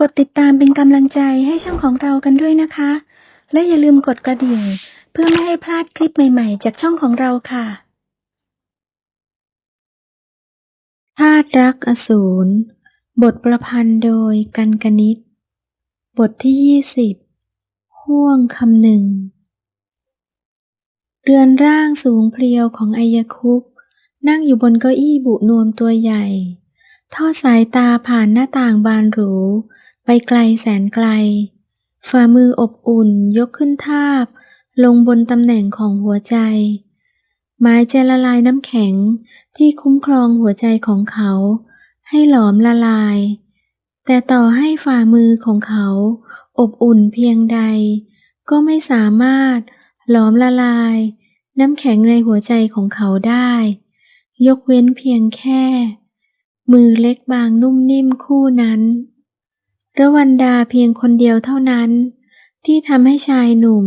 กดติดตามเป็นกำลังใจให้ช่องของเรากันด้วยนะคะ และอย่าลืมกดกระดิ่ง เพื่อไม่ให้พลาดคลิปใหม่ๆ จากช่องของเราค่ะธาตุรักอสูร บทประพันธ์โดยกันกนิษฐ์บทที่ยี่สิบห่วงคำหนึ่ง เรือนร่างสูงเพรียวของไอยคุปนั่งอยู่บนเก้าอี้บุนวมตัวใหญ่ ทอดสายตาผ่านหน้าต่างบานหรู ไปไกลแสนไกล ฝ่ามืออบอุ่นยกขึ้นทาบ ลงบนตำแหน่งของหัวใจไม้จะละลายน้ำแข็งที่คุ้มครองหัวใจของเขา ให้หลอมละลาย แต่ต่อให้ฝ่ามือของเขา อบอุ่นเพียงใด ก็ไม่สามารถหลอมละลาย น้ำแข็งในหัวใจของเขาได้ ยกเว้นเพียงแค่ มือเล็กบางนุ่มนิ่มคู่นั้น ระวันดาเพียงคนเดียวเท่านั้น ที่ทำให้ชายหนุ่ม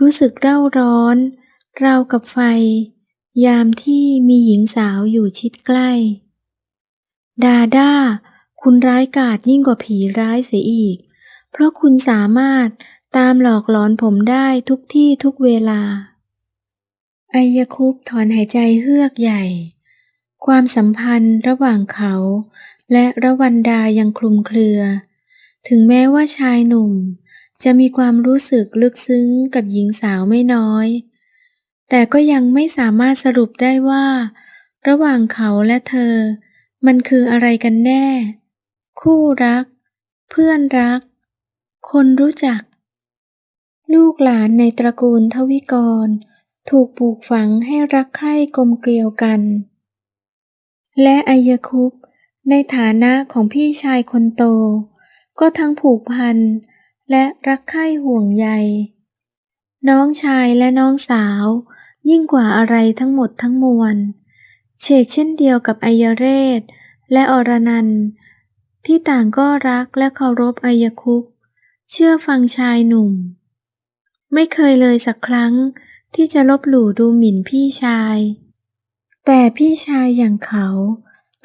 รู้สึกเร่าร้อน ราวกับไฟ ยามที่มีหญิงสาวอยู่ชิดใกล้ ดาด้า คุณร้ายกาจยิ่งกว่าผีร้ายเสียอีก เพราะคุณสามารถตามหลอกหลอนผมได้ทุกที่ทุกเวลาไอยคุปถอนหายใจเฮือกใหญ่ ความสัมพันธ์ระหว่างเขา และระวันดายังคลุมเครือ ถึงแม้ว่าชายหนุ่ม จะมีความรู้สึกลึกซึ้งกับหญิงสาวไม่น้อย แต่ก็ยังไม่สามารถสรุปได้ว่า ระหว่างเขาและเธอ มันคืออะไรกันแน่ คู่รัก เพื่อนรัก คนรู้จัก ลูกหลานในตระกูลทวิกร ถูกปลูกฝังให้รักใคร่กลมเกลียวกัน และไอยคุปในฐานะของพี่ชายคนโต ก็ทั้งผูกพัน และรักใคร่ห่วงใย น้องชายและน้องสาว ยิ่งกว่าอะไรทั้งหมดทั้งมวลเชกเช่นเดียวกับไอยเรศ และอรนันที่ต่างก็รักและเคารพไอยคุปเชื่อฟังชายหนุ่ม ไม่เคยเลยสักครั้งที่จะลบหลู่ดูหมิ่นพี่ชาย แต่พี่ชายอย่างเขา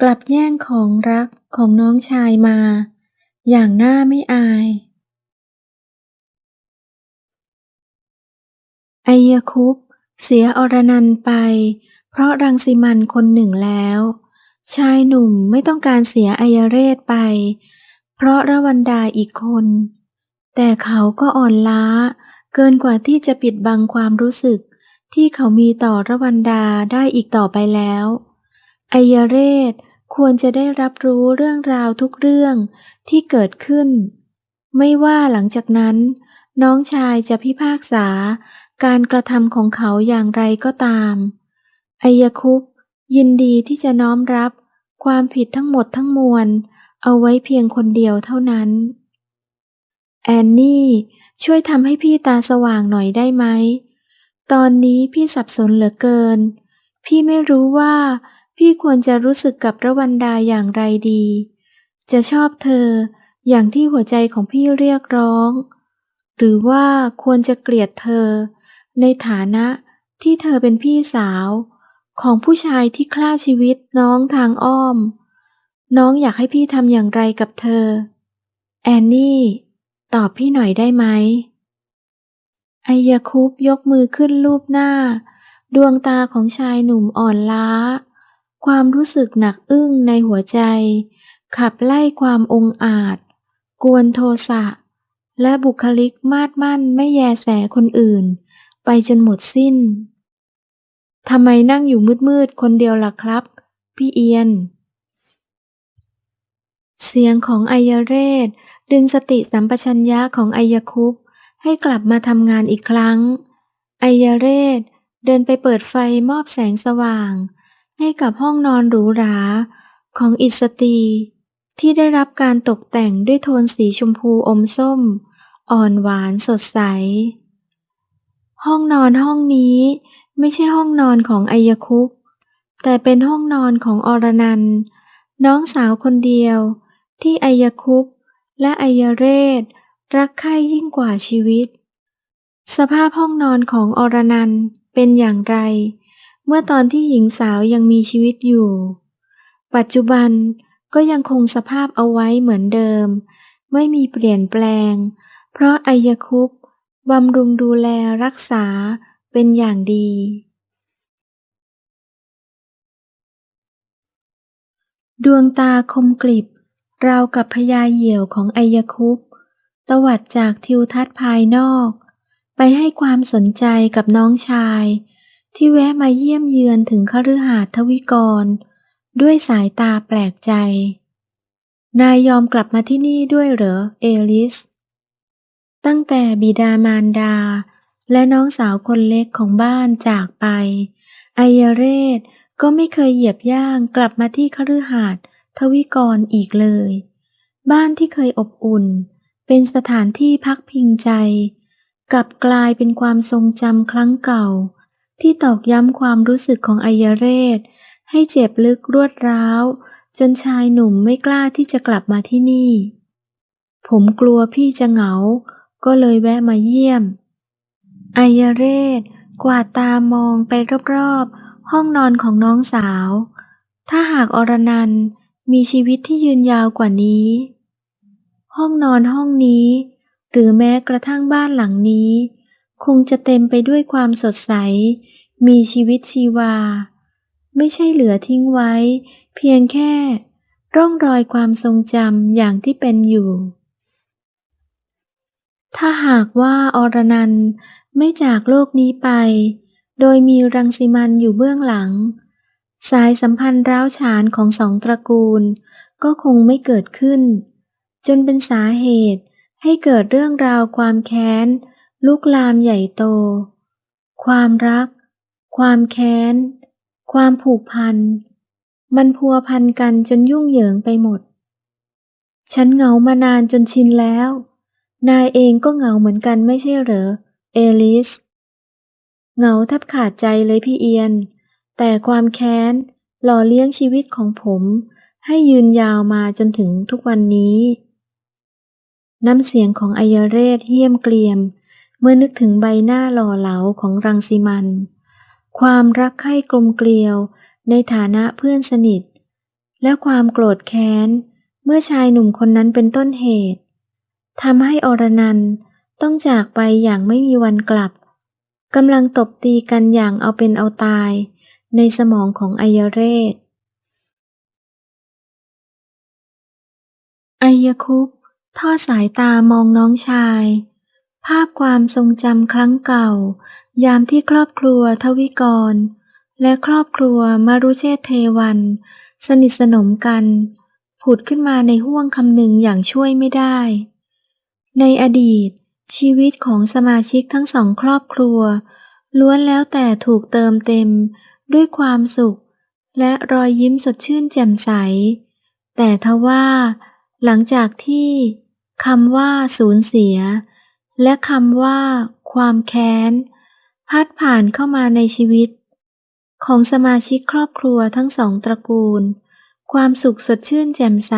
กลับแย่งของรักของน้องชายมา อย่างหน้าไม่อายไอยคุปเสียอรนันไป เพราะรังสิมันคนหนึ่งแล้ว ชายหนุ่มไม่ต้องการเสียไอยเรศไป เพราะระวันดาอีกคน แต่เขาก็อ่อนล้า เกินกว่าที่จะปิดบังความรู้สึก ที่เขามีต่อระวันดาได้อีกต่อไปแล้วไอยเรศ ควรจะได้รับรู้เรื่องราวทุกเรื่องที่เกิดขึ้น ไม่ว่าหลังจากนั้น น้องชายจะพิพากษาการกระทำของเขาอย่างไรก็ตามไอยคุปยินดีที่จะน้อมรับความผิดทั้งหมดทั้งมวล เอาไว้เพียงคนเดียวเท่านั้น แอนนี่ ช่วยทำให้พี่ตาสว่างหน่อยได้ไหม ตอนนี้พี่สับสนเหลือเกิน พี่ไม่รู้ว่า พี่ควรจะรู้สึกกับระวันดาอย่างไรดี จะชอบเธออย่างที่หัวใจของพี่เรียกร้อง หรือว่าควรจะเกลียดเธอ ในฐานะที่เธอเป็นพี่สาว ของผู้ชายที่ฆ่าชีวิตน้องทางอ้อม น้องอยากให้พี่ทำอย่างไรกับเธอ แอนนี่ ตอบพี่หน่อยได้ไหมไอยาคุปยกมือขึ้นลูบหน้า ดวงตาของชายหนุ่มอ่อนล้า ความรู้สึกหนักอึ้งในหัวใจ ขับไล่ความองอาจ กวนโทสะ และบุคลิกมาดมั่นไม่แยแสคนอื่น ไปจนหมดสิ้น ทำไมนั่งอยู่มืดๆคนเดียวล่ะครับ พี่เอียน เสียงของไอยเรศ ดึงสติสัมปชัญญะของไอยคุปให้กลับมาทำงานอีกครั้ง ไอยเรศเดินไปเปิดไฟมอบแสงสว่าง ให้กับห้องนอนหรูหราของอิสตรีที่ได้รับการตกแต่งด้วยโทนสีชมพูอมส้ม อ่อนหวานสดใส ห้องนอนห้องนี้ไม่ใช่ห้องนอนของไอยคุปแต่เป็นห้องนอนของอรนันน้องสาวคนเดียว ที่ไอยคุปและไอยเรศ รักใคร่ยิ่งกว่าชีวิต สภาพห้องนอนของอรนันเป็นอย่างไร เมื่อตอนที่หญิงสาวยังมีชีวิตอยู่ ปัจจุบันก็ยังคงสภาพเอาไว้เหมือนเดิม ไม่มีเปลี่ยนแปลง เพราะไอยคุปบำรุงดูแลรักษาเป็นอย่างดี ดวงตาคมกริบราวกับพญาเหยี่ยวของไอยคุปตวัดจากทิวทัศน์ภายนอก ไปให้ความสนใจกับน้องชาย ที่แวะมาเยี่ยมเยือนถึงคฤหาสน์ทวิกร ด้วยสายตาแปลกใจ นายยอมกลับมาที่นี่ด้วยเหรอ เอลิส ตั้งแต่บิดามารดา และน้องสาวคนเล็กของบ้านจากไปไอยเรศก็ไม่เคยเหยียบย่างกลับมาที่คฤหาสน์ทวิกรอีกเลย บ้านที่เคยอบอุ่น เป็นสถานที่พักพิงใจ กลับกลายเป็นความทรงจำครั้งเก่า ที่ตอกย้ำความรู้สึกของไอยเรศ ให้เจ็บลึกรวดร้าว จนชายหนุ่มไม่กล้าที่จะกลับมาที่นี่ ผมกลัวพี่จะเหงา ก็เลยแวะมาเยี่ยมไอยเรศ กวาดตามองไปรอบๆ ห้องนอนของน้องสาว ถ้าหากอรนันมีชีวิตที่ยืนยาวกว่านี้ ห้องนอนห้องนี้ หรือแม้กระทั่งบ้านหลังนี้ คงจะเต็มไปด้วยความสดใส มีชีวิตชีวา ไม่ใช่เหลือทิ้งไว้ เพียงแค่ ร่องรอยความทรงจำอย่างที่เป็นอยู่ ถ้าหากว่าอรนันท์ไม่จากโลกนี้ไป โดยมีรังสิมันอยู่เบื้องหลัง สายสัมพันธ์ร้าวฉานของสองตระกูล ก็คงไม่เกิดขึ้น จนเป็นสาเหตุให้เกิดเรื่องราวความแค้น ลุกลามใหญ่โต ความรัก ความแค้น ความผูกพัน มันพัวพันกันจนยุ่งเหยิงไปหมด ฉันเหงามานานจนชินแล้ว นายเองก็เหงาเหมือนกันไม่ใช่เหรอ เอลิส เหงาแทบขาดใจเลยพี่เอียน แต่ความแค้นหล่อเลี้ยงชีวิตของผมให้ยืนยาวมาจนถึงทุกวันนี้ น้ำเสียงของไอยเรศเหี้ยมเกลียม เมื่อนึกถึงใบหน้าหล่อเหลาของรังสีมัน ความรักใคร่กลมเกลียวในฐานะเพื่อนสนิท และความโกรธแค้น เมื่อชายหนุ่มคนนั้นเป็นต้นเหตุทำให้อรนันต้องจากไปอย่างไม่มีวันกลับกำลังตบตีกันอย่างเอาเป็นเอาตาย ในสมองของไอยเรศไอยคุปทอดสายตามองน้องชาย ภาพความทรงจำครั้งเก่า ยามที่ครอบครัวทวิกร และครอบครัวมารุเชษเทวัน สนิทสนมกัน ผุดขึ้นมาในห้วงคำหนึ่งอย่างช่วยไม่ได้ ในอดีต ชีวิตของสมาชิกทั้งสองครอบครัว ล้วนแล้วแต่ถูกเติมเต็ม ด้วยความสุข และรอยยิ้มสดชื่นแจ่มใส แต่ทว่า หลังจากที่คำว่าสูญเสีย และคำว่า ความแค้น พัดผ่านเข้ามาในชีวิต ของสมาชิกครอบครัวทั้งสองตระกูล ความสุขสดชื่นแจ่มใส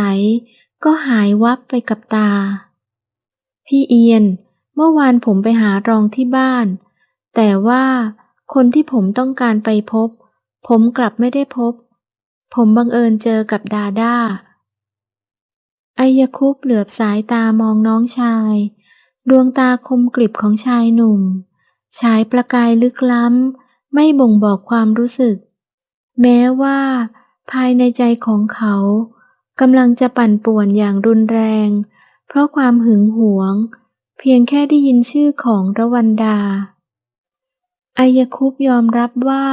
ก็หายวับไปกับตา พี่เอียน เมื่อวานผมไปหารองที่บ้าน แต่ว่าคนที่ผมต้องการไปพบ ผมกลับไม่ได้พบ ผมบังเอิญเจอกับดาด้าไอยคุปเหลือบสายตามองน้องชาย ดวงตาคมกริบของชายหนุ่ม ฉายประกายลึกล้ำ ไม่บ่งบอกความรู้สึก แม้ว่า ภายในใจของเขากำลังจะปั่นป่วนอย่างรุนแรง เพราะความหึงหวง เพียงแค่ได้ยินชื่อของระวันดาไอยคุปยอมรับว่า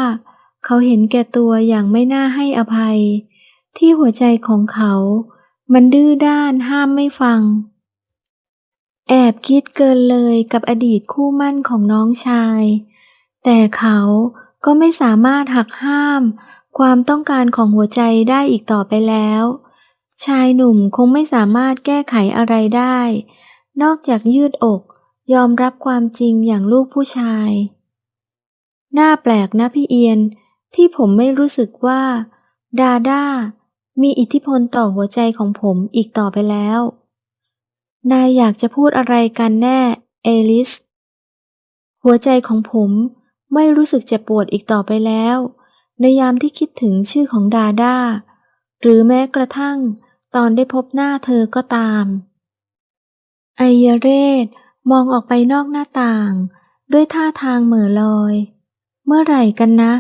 เขาเห็นแก่ตัวอย่างไม่น่าให้อภัย ที่หัวใจของเขา มันดื้อด้านห้ามไม่ฟัง แอบคิดเกินเลยกับอดีตคู่มั่นของน้องชาย แต่เขาก็ไม่สามารถหักห้าม ความต้องการของหัวใจได้อีกต่อไปแล้ว ชายหนุ่มคงไม่สามารถแก้ไขอะไรได้ นอกจากยืดอก ยอมรับความจริงอย่างลูกผู้ชาย น่าแปลกนะพี่เอียน ที่ผมไม่รู้สึกว่า ดาด้ามีอิทธิพลต่อหัวใจของผมอีกต่อไปแล้ว นายอยากจะพูดอะไรกันแน่ เอลิส หัวใจของผมไม่รู้สึกเจ็บปวดอีกต่อไปแล้ว ในยามที่คิดถึงชื่อของดาดาหรือแม้กระทั่งตอนได้พบหน้าเธอก็ตาม ไอยเรศมองออกไปนอกหน้าต่าง ด้วยท่าทางเหม่อลอย เมื่อไหร่กันนะ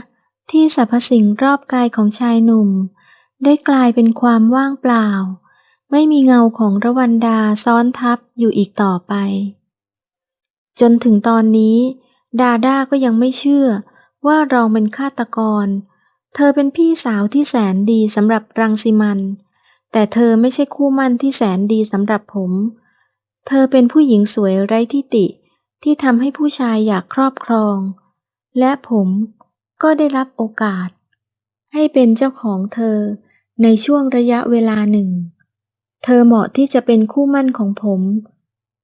ที่สรรพสิ่งรอบกายของชายหนุ่ม ได้กลายเป็นความว่างเปล่า ไม่มีเงาของระวันดาซ้อนทับอยู่อีกต่อไป จนถึงตอนนี้ ดาด้าก็ยังไม่เชื่อว่าเราเป็นฆาตกร เธอเป็นพี่สาวที่แสนดีสำหรับรังสิมัน แต่เธอไม่ใช่คู่มั่นที่แสนดีสำหรับผม เธอเป็นผู้หญิงสวยไร้ที่ติ ที่ทำให้ผู้ชายอยากครอบครอง และผมก็ได้รับโอกาส ให้เป็นเจ้าของเธอในช่วงระยะเวลาหนึ่ง เธอเหมาะที่จะเป็นคู่มั่นของผม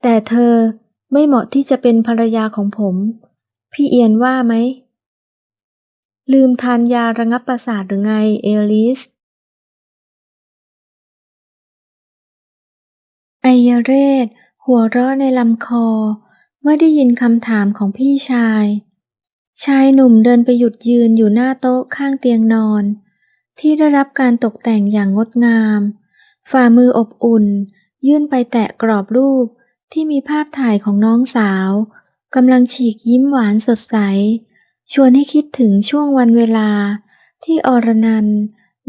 แต่เธอไม่เหมาะที่จะเป็นภรรยาของผม พี่เอียนว่าไหม ลืมทานยาระงับประสาทหรือไงเอลิส ไอยเรศ หัวเราะในลำคอ เมื่อได้ยินคำถามของพี่ชาย ชายหนุ่มเดินไปหยุดยืนอยู่หน้าโต๊ะข้างเตียงนอน ที่ได้รับการตกแต่งอย่างงดงาม ฝ่ามืออบอุ่น ยื่นไปแตะกรอบรูปที่มีภาพถ่ายของน้องสาวกำลังฉีกยิ้มหวานสดใส ชวนให้คิดถึงช่วงวันเวลาที่อรนัน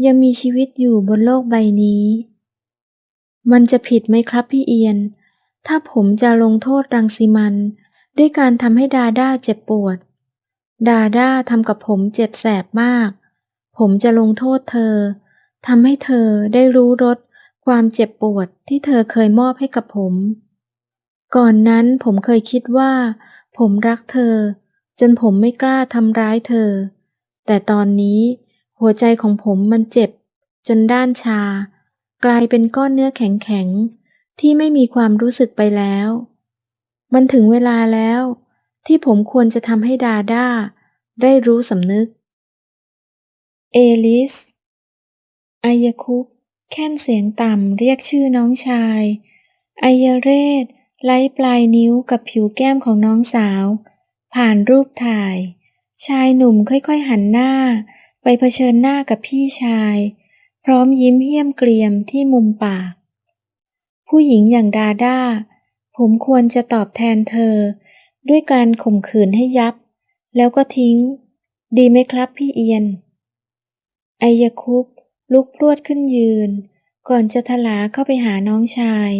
ยังมีชีวิตอยู่บนโลกใบนี้ มันจะผิดไหมครับพี่เอียน ถ้าผมจะลงโทษรังสีมัน ด้วยการทำให้ดาด้าเจ็บปวด ดาด้าทำกับผมเจ็บแสบมาก ผมจะลงโทษเธอทำให้เธอได้รู้รส ความเจ็บปวดที่เธอเคยมอบให้กับผม ก่อนนั้นผมเคยคิดว่า ผมรักเธอ จนผมไม่กล้าทำร้ายเธอ แต่ตอนนี้ หัวใจของผมมันเจ็บ จนด้านชา กลายเป็นก้อนเนื้อแข็งๆ ที่ไม่มีความรู้สึกไปแล้ว มันถึงเวลาแล้ว ที่ผมควรจะทำให้ดาด้า ได้รู้สำนึก เอลิส อายคุก แค่นเสียงต่ำเรียกชื่อน้องชายอายเรศไล่ปลายนิ้วกับผิวแก้มของน้องสาว ผ่านรูปถ่าย ชายหนุ่มค่อยๆหันหน้า ไปเผชิญหน้ากับพี่ชาย พร้อมยิ้มเหี้ยมเกรียมที่มุมปาก ผู้หญิงอย่างดาด้า ผมควรจะตอบแทนเธอ ด้วยการข่มขืนให้ยับ แล้วก็ทิ้ง ดีไหมครับพี่เอียนไอยาคุป ลุกพรวดขึ้นยืน ก่อนจะทลาเข้าไปหาน้องชาย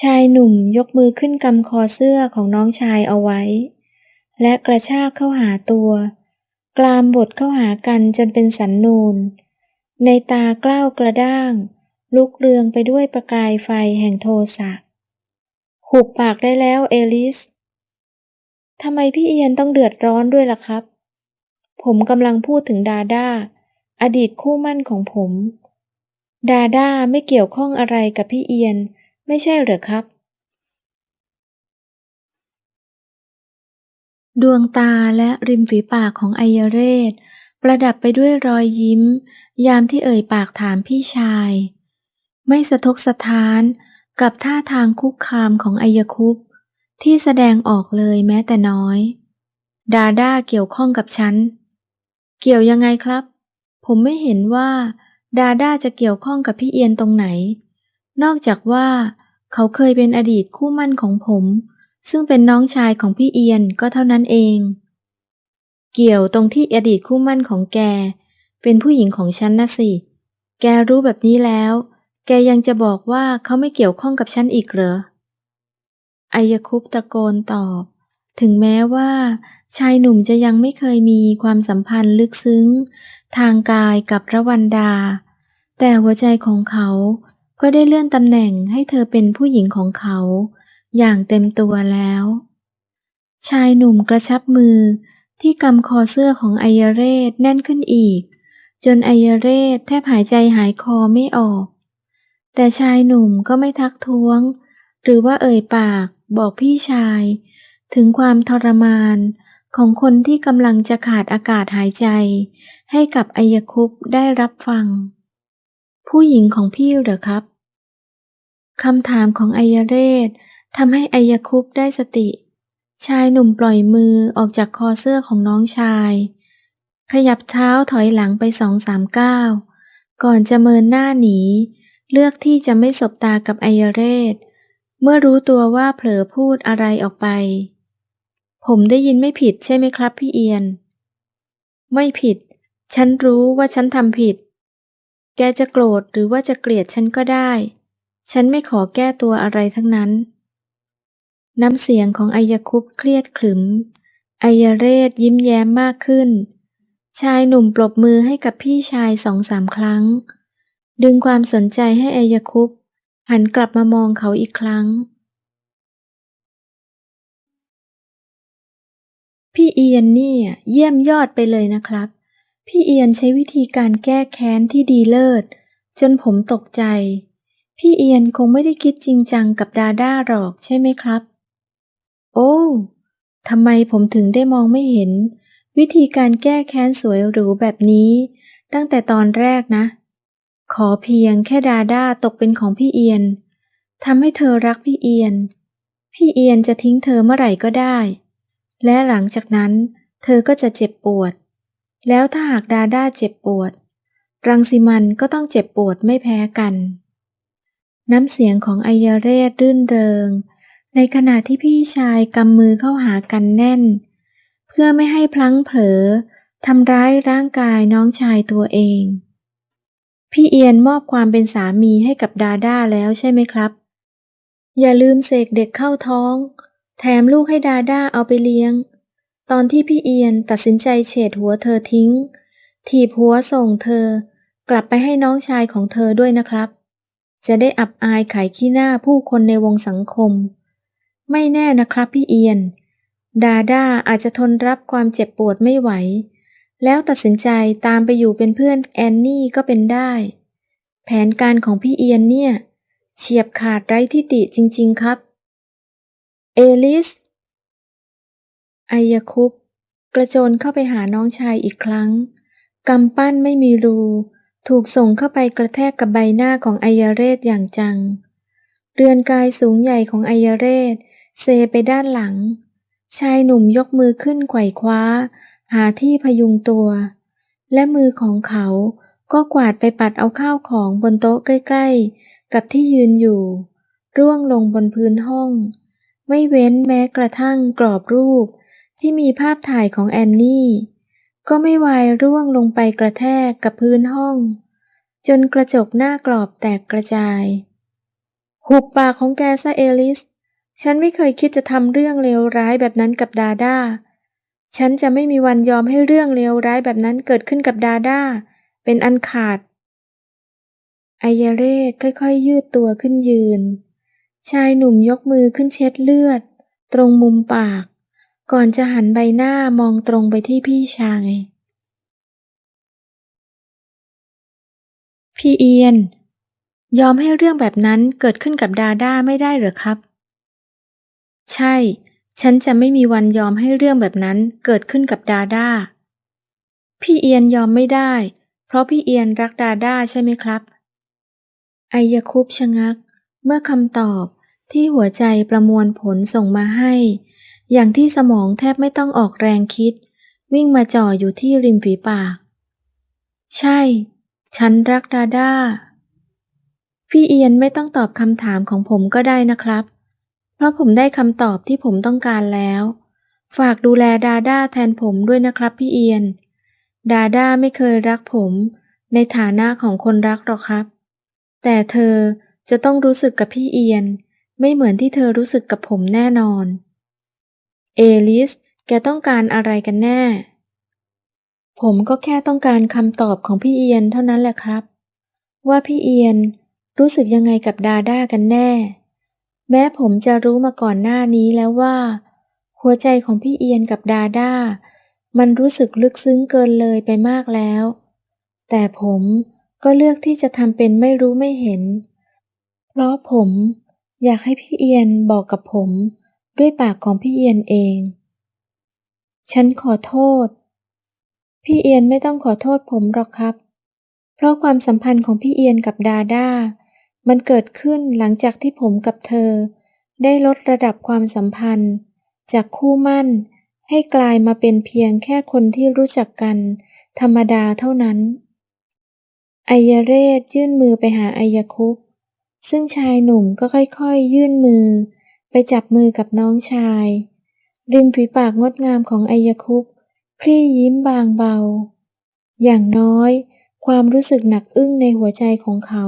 ชายหนุ่มยกมือขึ้นกำคอเสื้อของน้องชายเอาไว้ และกระชากเข้าหาตัว กลามบดเข้าหากันจนเป็นสันนูน ในตากล้าวกระด้าง ลุกเรืองไปด้วยประกายไฟแห่งโทสะหุบปากได้แล้วเอลิสทำไมพี่เอียนต้องเดือดร้อนด้วยล่ะครับ ผมกำลังพูดถึงดาด้า อดีตคู่มั่นของผม ดาด้าไม่เกี่ยวข้องอะไรกับพี่เอียน ไม่ใช่เหรอครับ ดวงตาและริมฝีปากของไอยเรศ ประดับไปด้วยรอยยิ้ม ยามที่เอ่ยปากถามพี่ชาย ไม่สะทกสะท้านกับท่าทางคุกคามของไอยคุปที่แสดงออกเลยแม้แต่น้อย ดาด้าเกี่ยวข้องกับฉัน เกี่ยวยังไงครับ ผมไม่เห็นว่า ดาด้าจะเกี่ยวข้องกับพี่เอียนตรงไหน นอกจากว่า เขาเคยเป็นอดีตคู่มั่นของผม ซึ่งเป็นน้องชายของพี่เอียนก็เท่านั้นเอง เกี่ยวตรงที่อดีตคู่มั่นของแก เป็นผู้หญิงของฉันนะสิ แกรู้แบบนี้แล้ว แกยังจะบอกว่าเขาไม่เกี่ยวข้องกับฉันอีกเหรออายคุปตะโกนตอบ ถึงแม้ว่า ชายหนุ่มจะยังไม่เคยมีความสัมพันธ์ลึกซึ้ง ทางกายกับระวันดา แต่หัวใจของเขาก็ได้เลื่อนตำแหน่งให้เธอเป็นผู้หญิงของเขา อย่างเต็มตัวแล้ว ชายหนุ่มกระชับมือที่กำคอเสื้อของไอยเรศแน่นขึ้นอีก จนไอยเรศแทบหายใจหายคอไม่ออก แต่ชายหนุ่มก็ไม่ทักท้วง หรือว่าเอ่ยปากบอกพี่ชาย ถึงความทรมาน ของคนที่กำลังจะขาดอากาศหายใจ ให้กับไอยคุปได้รับฟัง ผู้หญิงของพี่เหรอครับคำถามของไอยเรศทำให้ไอยคุปได้สติ ชายหนุ่มปล่อยมือออกจากคอเสื้อของน้องชาย ขยับเท้าถอยหลังไปสองสามก้าวก่อนจะเมินหน้าหนี เลือกที่จะไม่สบตากับไอยเรศ เมื่อรู้ตัวว่าเผลอพูดอะไรออกไป ผมได้ยินไม่ผิดใช่ไหมครับพี่เอียน ไม่ผิด ฉันรู้ว่าฉันทำผิด แกจะโกรธหรือว่าจะเกลียดฉันก็ได้ ฉันไม่ขอแก้ตัวอะไรทั้งนั้น น้ำเสียงของอายคุปเครียดขรึมอายเรศยิ้มแย้มมากขึ้น ชายหนุ่มปรบมือให้กับพี่ชายสองสามครั้ง ดึงความสนใจให้อายคุปหันกลับมามองเขาอีกครั้ง พี่เอียนเนี่ย เยี่ยมยอดไปเลยนะครับ พี่เอียนใช้วิธีการแก้แค้นที่ดีเลิศ จนผมตกใจ พี่เอียนคงไม่ได้คิดจริงจังกับดาด้าหรอกใช่ไหมครับ โอ้ทำไมผมถึงได้มองไม่เห็น วิธีการแก้แค้นสวยหรูแบบนี้ ตั้งแต่ตอนแรกนะ ขอเพียงแค่ดาด้าตกเป็นของพี่เอียนทำให้เธอรักพี่เอียน พี่เอียนจะทิ้งเธอเมื่อไหร่ก็ได้ และหลังจากนั้น เธอก็จะเจ็บปวด แล้วถ้าหากดาด้าเจ็บปวด รังสิมันก็ต้องเจ็บปวดไม่แพ้กัน น้ำเสียงของไอยาเรศรื่นเริง ในขณะที่พี่ชายกำมือเข้าหากันแน่น เพื่อไม่ให้พลั้งเผลอทำร้ายร่างกายน้องชายตัวเอง พี่เอียนมอบความเป็นสามีให้กับดาด้าแล้วใช่ไหมครับ อย่าลืมเสกเด็กเข้าท้อง แถมลูกให้ดาด้าเอาไปเลี้ยง ตอนที่พี่เอียนตัดสินใจเฉดหัวเธอทิ้ง ถีบหัวส่งเธอ กลับไปให้น้องชายของเธอด้วยนะครับ จะได้อับอายขายขี้หน้าผู้คนในวงสังคม ไม่แน่นะครับพี่เอียน ดาด้าอาจจะทนรับความเจ็บปวดไม่ไหว แล้วตัดสินใจตามไปอยู่เป็นเพื่อนแอนนี่ก็เป็นได้ แผนการของพี่เอียนเนี่ยเฉียบขาดไร้ทิฏฐิจริง ๆ ครับ เอลิสไอยาคุปกระโจนเข้าไปหาน้องชายอีกครั้ง กำปั้นไม่มีรู ถูกส่งเข้าไปกระแทกกับใบหน้าของไอยาเรศอย่างจัง เรือนกายสูงใหญ่ของไอยาเรศ เซไปด้านหลัง ชายหนุ่มยกมือขึ้นไขว่คว้า หาที่พยุงตัว และมือของเขาก็กวาดไปปัดเอาข้าวของบนโต๊ะใกล้ ๆ กับที่ยืนอยู่ ร่วงลงบนพื้นห้อง ไม่เว้นแม้กระทั่งกรอบรูปที่มีภาพถ่ายของแอนนี่ ก็ไม่วายร่วงลงไปกระแทกกับพื้นห้อง จนกระจกหน้ากรอบแตกกระจาย หุบปากของแกซะเอลิส ฉันไม่เคยคิดจะทำเรื่องเลวร้ายแบบนั้นกับดาด้า ฉันจะไม่มีวันยอมให้เรื่องเลวร้ายแบบนั้นเกิดขึ้นกับดาด้า เป็นอันขาด ไอายาเรศค่อยๆ ยืดตัวขึ้นยืน ชายหนุ่มยกมือขึ้นเช็ดเลือด ตรงมุมปาก ก่อนจะหันใบหน้ามองตรงไปที่พี่ชาย พี่เอียน ยอมให้เรื่องแบบนั้นเกิดขึ้นกับดาด้าไม่ได้หรือครับ ใช่ ฉันจะไม่มีวันยอมให้เรื่องแบบนั้นเกิดขึ้นกับดาด้า พี่เอียนยอมไม่ได้ เพราะพี่เอียนรักดาด้าใช่ไหมครับไอยาคุปชะงัก เมื่อคำตอบที่หัวใจประมวลผลส่งมาให้ อย่างที่สมองแทบไม่ต้องออกแรงคิด วิ่งมาจ่ออยู่ที่ริมฝีปาก ใช่ ฉันรักดาด้า พี่เอียนไม่ต้องตอบคำถามของผมก็ได้นะครับ เพราะผมได้คำตอบที่ผมต้องการแล้ว ฝากดูแลดาด้าแทนผมด้วยนะครับพี่เอียน ดาด้าไม่เคยรักผม ในฐานะของคนรักหรอกครับ แต่เธอ จะต้องรู้สึกกับพี่เอียน ไม่เหมือนที่เธอรู้สึกกับผมแน่นอน เอลิส แกต้องการอะไรกันแน่ ผมก็แค่ต้องการคำตอบของพี่เอียนเท่านั้นแหละครับ ว่าพี่เอียนรู้สึกยังไงกับดาด้ากันแน่ แม้ผมจะรู้มาก่อนหน้านี้แล้วว่า หัวใจของพี่เอียนกับดาด้ามันรู้สึกลึกซึ้งเกินเลยไปมากแล้ว แต่ผมก็เลือกที่จะทำเป็นไม่รู้ไม่เห็น เพราะผมอยากให้พี่เอียนบอกกับผมด้วยปากของพี่เอียนเอง ฉันขอโทษ พี่เอียนไม่ต้องขอโทษผมหรอกครับ เพราะความสัมพันธ์ของพี่เอียนกับดาด้า มันเกิดขึ้นหลังจากที่ผมกับเธอ ได้ลดระดับความสัมพันธ์ จากคู่มั่นให้กลายมาเป็นเพียงแค่คนที่รู้จักกัน ธรรมดาเท่านั้น ไอยเรศยื่นมือไปหาไอยคุป ซึ่งชายหนุ่มก็ค่อยๆ ยื่นมือ ไปจับมือกับน้องชาย ริมฝีปากงดงามของไอยคุปคลี่ยิ้มบางเบา อย่างน้อย ความรู้สึกหนักอึ้งในหัวใจของเขา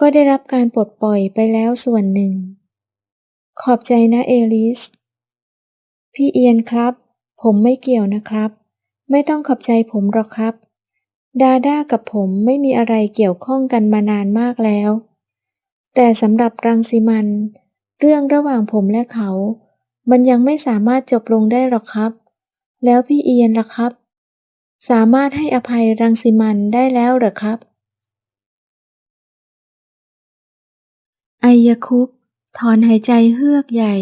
ก็ได้รับการปลดปล่อยไปแล้วส่วนหนึ่ง ขอบใจนะเอลิส พี่เอียนครับ ผมไม่เกี่ยวนะครับ ไม่ต้องขอบใจผมหรอกครับ ดาด้ากับผมไม่มีอะไรเกี่ยวข้องกันมานานมากแล้ว แต่สำหรับรังสิมัน เรื่องระหว่างผมและเขา มันยังไม่สามารถจบลงได้หรอกครับ แล้วพี่เอียนล่ะครับ สามารถให้อภัยรังสิมันได้แล้วหรอครับไอยาคุปถอนหายใจเฮือกใหญ่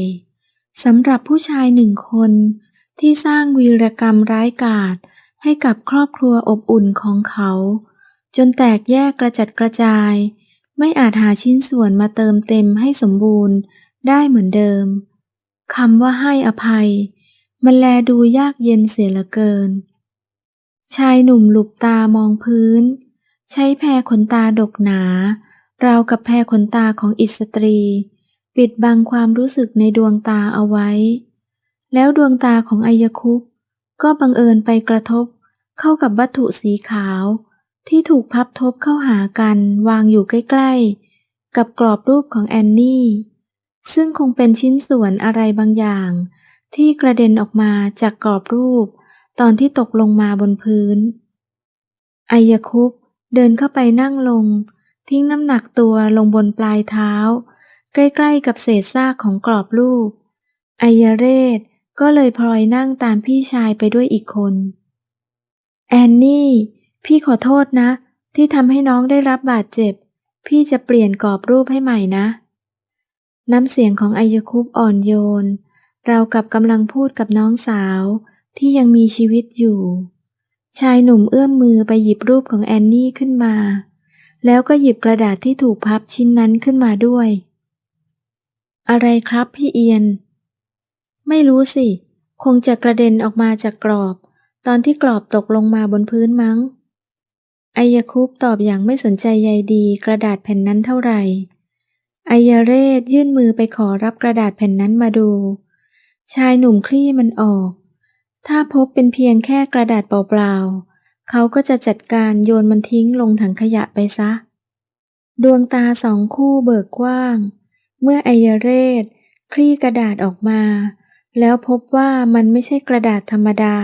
สำหรับผู้ชายหนึ่งคนที่สร้างวีรกรรมร้ายกาจให้กับครอบครัวอบอุ่นของเขา จนแตกแยกกระจัดกระจาย ไม่อาจหาชิ้นส่วนมาเติมเต็มให้สมบูรณ์ได้เหมือนเดิมคำว่าให้อภัย มันแลดูยากเย็นเสียเหลือเกิน ชายหนุ่มหลุบตามองพื้น ใช้แพรขนตาดกหนา ราวกับแพรขนตาของอิสตรี ปิดบังความรู้สึกในดวงตาเอาไว้ แล้วดวงตาของไอยคุปก็บังเอิญไปกระทบเข้ากับวัตถุสีขาว ที่ถูกพับทบเข้าหากันวางอยู่ใกล้ๆ กับกรอบรูปของแอนนี่ ซึ่งคงเป็นชิ้นส่วนอะไรบางอย่าง ที่กระเด็นออกมาจากกรอบรูป ตอนที่ตกลงมาบนพื้นไอยคุปเดินเข้าไปนั่งลง ทิ้งน้ำหนักตัวลงบนปลายเท้า ใกล้ๆ กับเศษซากของกรอบรูปไอยเรศก็เลยพลอยนั่งตามพี่ชายไปด้วยอีกคน แอนนี่ พี่ขอโทษนะ ที่ทำให้น้องได้รับบาดเจ็บ พี่จะเปลี่ยนกรอบรูปให้ใหม่นะ น้ำเสียงของไอยคุปอ่อนโยน เรากับกำลังพูดกับน้องสาว ที่ยังมีชีวิตอยู่ ชายหนุ่มเอื้อมมือไปหยิบรูปของแอนนี่ขึ้นมา แล้วก็หยิบกระดาษที่ถูกพับชิ้นนั้นขึ้นมาด้วย อะไรครับพี่เอียน ไม่รู้สิ คงจะกระเด็นออกมาจากกรอบ ตอนที่กรอบตกลงมาบนพื้นมั้ง ไอยาคุปต์ตอบอย่างไม่สนใจใยดีกระดาษแผ่นนั้นเท่าไหร่ไอยาเรศยื่นมือไปขอรับกระดาษแผ่นนั้นมาดู ชายหนุ่มคลี่มันออก ถ้าพบเป็นเพียงแค่กระดาษเปล่าๆเขาก็จะจัดการโยนมันทิ้งลงถังขยะไปซะ ดวงตาสองคู่เบิกกว้าง เมื่อไอยาเรศคลี่กระดาษออกมา แล้วพบว่ามันไม่ใช่กระดาษธรรมดา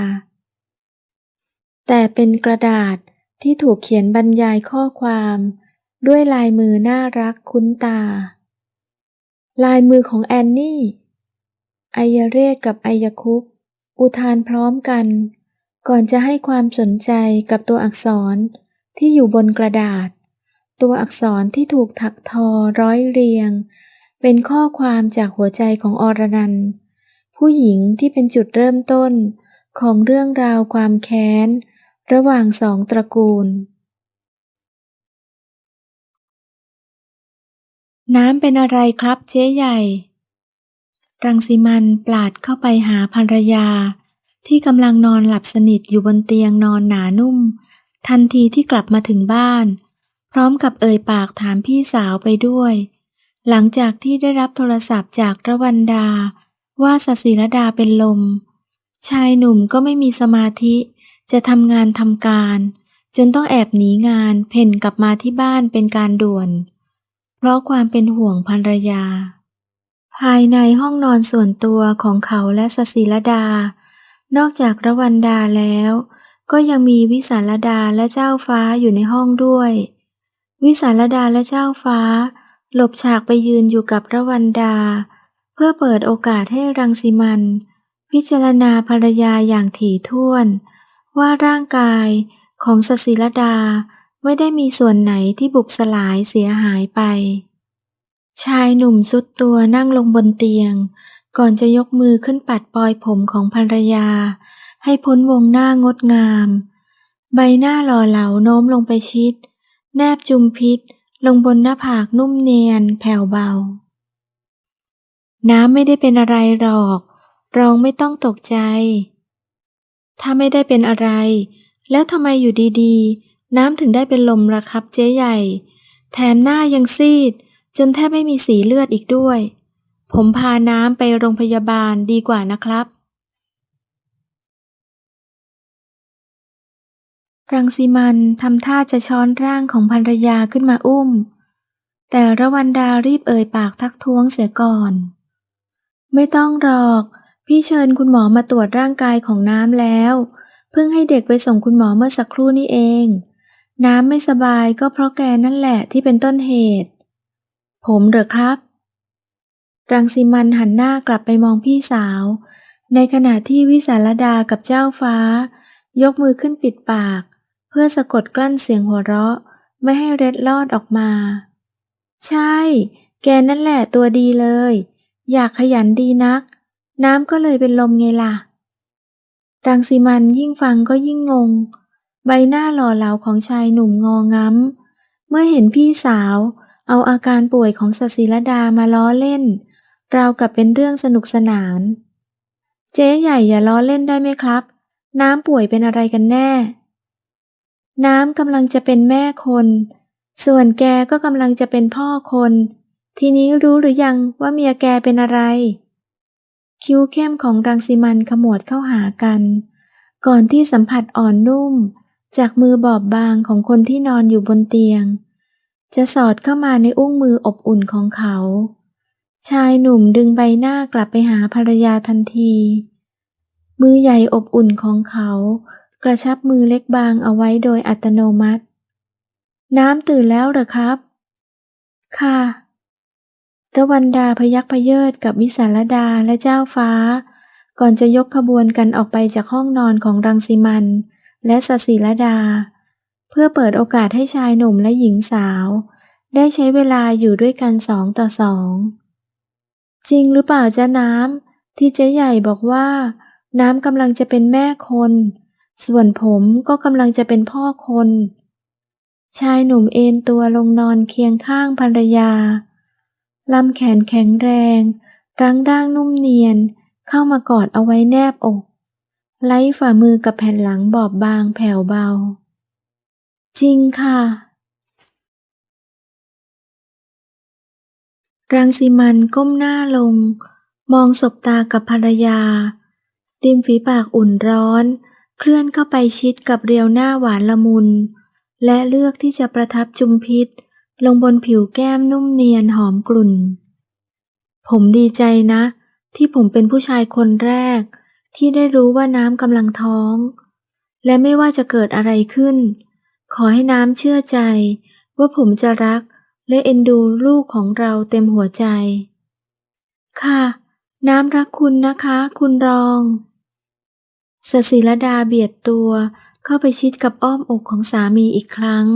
แต่เป็นกระดาษ ที่ถูกเขียนบรรยายข้อความ ด้วยลายมือน่ารักคุ้นตา ลายมือของแอนนี่ไอยเรศกับไอยคุปอุทานพร้อมกัน ก่อนจะให้ความสนใจกับตัวอักษรที่อยู่บนกระดาษ ตัวอักษรที่ถูกถักทอร้อยเรียง เป็นข้อความจากหัวใจของอรนันต์ผู้หญิงที่เป็นจุดเริ่มต้นของเรื่องราวความแค้น ระหว่างสองตระกูล น้ำเป็นอะไรครับเจ๊ใหญ่ รังสิมันปลาดเข้าไปหาภรรยา ที่กำลังนอนหลับสนิทอยู่บนเตียงนอนหนานุ่ม ทันทีที่กลับมาถึงบ้าน พร้อมกับเอ่ยปากถามพี่สาวไปด้วย หลังจากที่ได้รับโทรศัพท์จากระวันดา ว่าสศิรดาเป็นลม ชายหนุ่มก็ไม่มีสมาธิ จะทำงานทำการ จนต้องแอบหนีงานเพ่นกลับมาที่บ้านเป็นการด่วน เพราะความเป็นห่วงภรรยา ภายในห้องนอนส่วนตัวของเขาและสศิรดา นอกจากระวันดาแล้ว ก็ยังมีวิสารดาและเจ้าฟ้าอยู่ในห้องด้วย วิสารดาและเจ้าฟ้า หลบฉากไปยืนอยู่กับระวันดา เพื่อเปิดโอกาสให้รังสิมันพิจารณาภรรยาอย่างถี่ถ้วน ว่าร่างกายของสศิรดาไม่ได้มีส่วนไหนที่บุบสลายเสียหายไป ชายหนุ่มสุดตัวนั่งลงบนเตียง ก่อนจะยกมือขึ้นปัดปลอยผมของภรรยา ให้พ้นวงหน้างดงาม ใบหน้าหล่อเหลาโน้มลงไปชิด แนบจุมพิษ ลงบนหน้าผากนุ่มเนียนแผ่วเบา น้ำไม่ได้เป็นอะไรหรอก รองไม่ต้องตกใจ ถ้าไม่ได้เป็นอะไร แล้วทำไมอยู่ดีๆ น้ำถึงได้เป็นลมล่ะครับเจ๊ใหญ่ แถมหน้ายังซีด จนแทบไม่มีสีเลือดอีกด้วย ผมพาน้ำไปโรงพยาบาลดีกว่านะครับ รังสีมันทำท่าจะช้อนร่างของภรรยาขึ้นมาอุ้ม แต่ระวันดารีบเอ่ยปากทักท้วงเสียก่อน ไม่ต้องหรอก พี่เชิญคุณหมอมาตรวจร่างกายของน้ำแล้ว เพิ่งให้เด็กไปส่งคุณหมอเมื่อสักครู่นี้เอง น้ำไม่สบายก็เพราะแกนั่นแหละที่เป็นต้นเหตุ ผมเหรอครับ รังสีมันหันหน้ากลับไปมองพี่สาว ในขณะที่วิสารดากับเจ้าฟ้า ยกมือขึ้นปิดปาก เพื่อสะกดกลั้นเสียงหัวเราะ ไม่ให้เร็ดลอดออกมา ใช่ แกนั่นแหละตัวดีเลย อยากขยันดีนัก น้ำก็เลยเป็นลมไงล่ะ รังสีมันยิ่งฟังก็ยิ่งงง ใบหน้าหล่อเหลาของชายหนุ่มงอง้ำ เมื่อเห็นพี่สาว เอาอาการป่วยของสศิลดามาล้อเล่น ราวกับเป็นเรื่องสนุกสนาน เจ๊ใหญ่อย่าล้อเล่นได้ไหมครับ น้ำป่วยเป็นอะไรกันแน่ น้ำกำลังจะเป็นแม่คน ส่วนแกก็กำลังจะเป็นพ่อคน ทีนี้รู้หรือยังว่าเมียแกเป็นอะไร คิ้วเข้มของรังสีมันขมวดเข้าหากัน ก่อนที่สัมผัสอ่อนนุ่ม จากมือ บอบบางของคนที่นอนอยู่บนเตียง จะสอดเข้ามาในอุ้งมืออบอุ่นของเขา ชายหนุ่มดึงใบหน้ากลับไปหาภรรยาทันที มือใหญ่อบอุ่นของเขา กระชับมือเล็กบางเอาไว้โดยอัตโนมัติ น้ำตื่นแล้วหรอครับ ค่ะ ระวันดาพยักพเยิดกับวิสารดาและเจ้าฟ้า ก่อนจะยกขบวนกันออกไปจากห้องนอนของรังสีมันและสศิลดา เพื่อเปิดโอกาสให้ชายหนุ่มและหญิงสาว ได้ใช้เวลาอยู่ด้วยกันสองต่อสอง จริงหรือเปล่าจ๊ะน้ำที่เจ๊ใหญ่บอกว่า น้ำกำลังจะเป็นแม่คน ส่วนผมก็กำลังจะเป็นพ่อคน ชายหนุ่มเอนตัวลงนอนเคียงข้างภรรยา ลำแขนแข็งแรง รั้งร่างนุ่มเนียน เข้ามากอดเอาไว้แนบอก ไล้ฝ่ามือกับแผ่นหลังบอบบางแผ่วเบา จริงค่ะ รังสีมันก้มหน้าลง มองสบตากับภรรยา ริมฝีปากอุ่นร้อน เคลื่อนเข้าไปชิดกับเรียวหน้าหวานละมุน และเลือกที่จะประทับจุมพิษ ลงบนผิวแก้มนุ่มเนียนหอมกลุ่น ผมดีใจนะ ที่ผมเป็นผู้ชายคนแรก ที่ได้รู้ว่าน้ำกำลังท้อง และไม่ว่าจะเกิดอะไรขึ้น ขอให้น้ำเชื่อใจ ว่าผมจะรักและเอ็นดูลูกของเราเต็มหัวใจ ค่ะ น้ำรักคุณนะคะ คุณรองสศิลดาเบียดตัวเข้าไปชิดกับอ้อมอกของสามีอีกครั้ง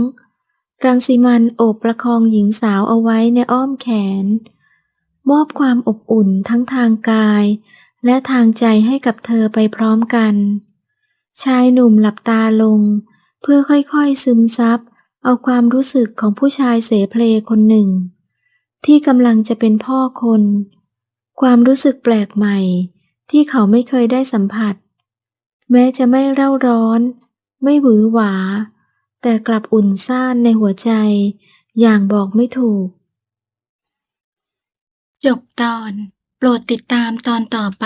รังสีมันโอบประคองหญิงสาวเอาไว้ในอ้อมแขน มอบความอบอุ่นทั้งทางกาย และทางใจให้กับเธอไปพร้อมกัน ชายหนุ่มหลับตาลง เพื่อค่อยๆซึมซับเอาความรู้สึกของผู้ชายเสเพลคนหนึ่ง ที่กำลังจะเป็นพ่อคน ความรู้สึกแปลกใหม่ ที่เขาไม่เคยได้สัมผัส แม้จะไม่เร่าร้อน ไม่หวือหวา แต่กลับอุ่นซ่านในหัวใจ อย่างบอกไม่ถูก จบตอน โปรดติดตามตอนต่อไป